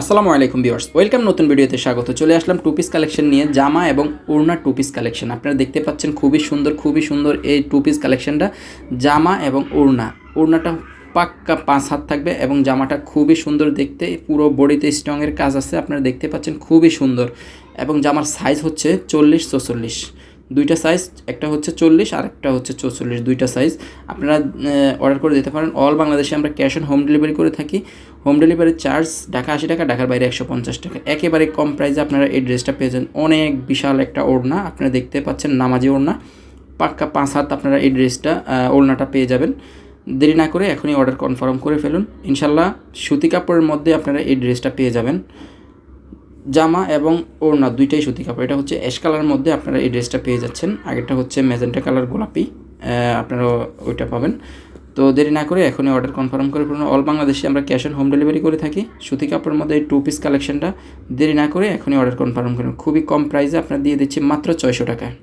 আসসালামু আলাইকুম viewers, welcome নতুন ভিডিওতে স্বাগত। চলে আসলাম টু পিস কালেকশন নিয়ে, জামা এবং ওড়না টু পিস কালেকশন আপনারা দেখতে পাচ্ছেন খুবই সুন্দর খুবই সুন্দর এই টু পিস কালেকশনটা জামা এবং ওড়না। ওড়নাটা পাক্কা পাঁচ হাত থাকবে এবং জামাটা খুবই সুন্দর দেখতে। পুরো বডিতে স্ট্রংয়ের কাজ আছে, আপনারা দেখতে পাচ্ছেন খুবই সুন্দর। এবং জামার সাইজ হচ্ছে চল্লিশ চৌচল্লিশ দুইটা সাইজ একটা হচ্ছে চল্লিশ আর একটা হচ্ছে চৌচল্লিশ, দুইটা সাইজ আপনারা অর্ডার করে দিতে পারেন। অল বাংলাদেশে আমরা ক্যাশ অন হোম ডেলিভারি করে থাকি। হোম ডেলিভারি চার্জ ঢাকা আশি টাকা, ঢাকার বাইরে একশো পঞ্চাশ টাকা। একেবারে কম প্রাইসে আপনারা এই ড্রেসটা পেয়েছেন অনেক বিশাল একটা ওড়না, আপনারা দেখতে পাচ্ছেন নামাজি ওড়না। পাক্কা পাঁচ হাত আপনারা এই ড্রেসটা ওড়নাটা পেয়ে যাবেন। দেরি না করে এখনই অর্ডার কনফার্ম করে ফেলুন। ইনশাল্লাহ সুতি কাপড়ের মধ্যে আপনারা এই ড্রেসটা পেয়ে যাবেন। জামা এবং ওড়না দুইটাই সুতি কাপড়। এটা হচ্ছে অ্যাশ কালারের মধ্যে আপনারা এই ড্রেসটা পেয়ে যাচ্ছেন। আগেরটা হচ্ছে ম্যাজেন্টা কালার গোলাপি আপনারা ওইটা পাবেন। তো দেরি না করে এখনই অর্ডার কনফার্ম করে ফেলুন। অল বাংলাদেশে আমরা ক্যাশ অন হোম ডেলিভারি করে থাকি। সুতি কাপড়ের মধ্যে এই টু পিস কালেকশনটা দেরি না করে এখনই অর্ডার কনফার্ম করুন খুবই কম প্রাইসে আপনারা দিয়ে দিচ্ছি মাত্র ছয়শো টাকায়।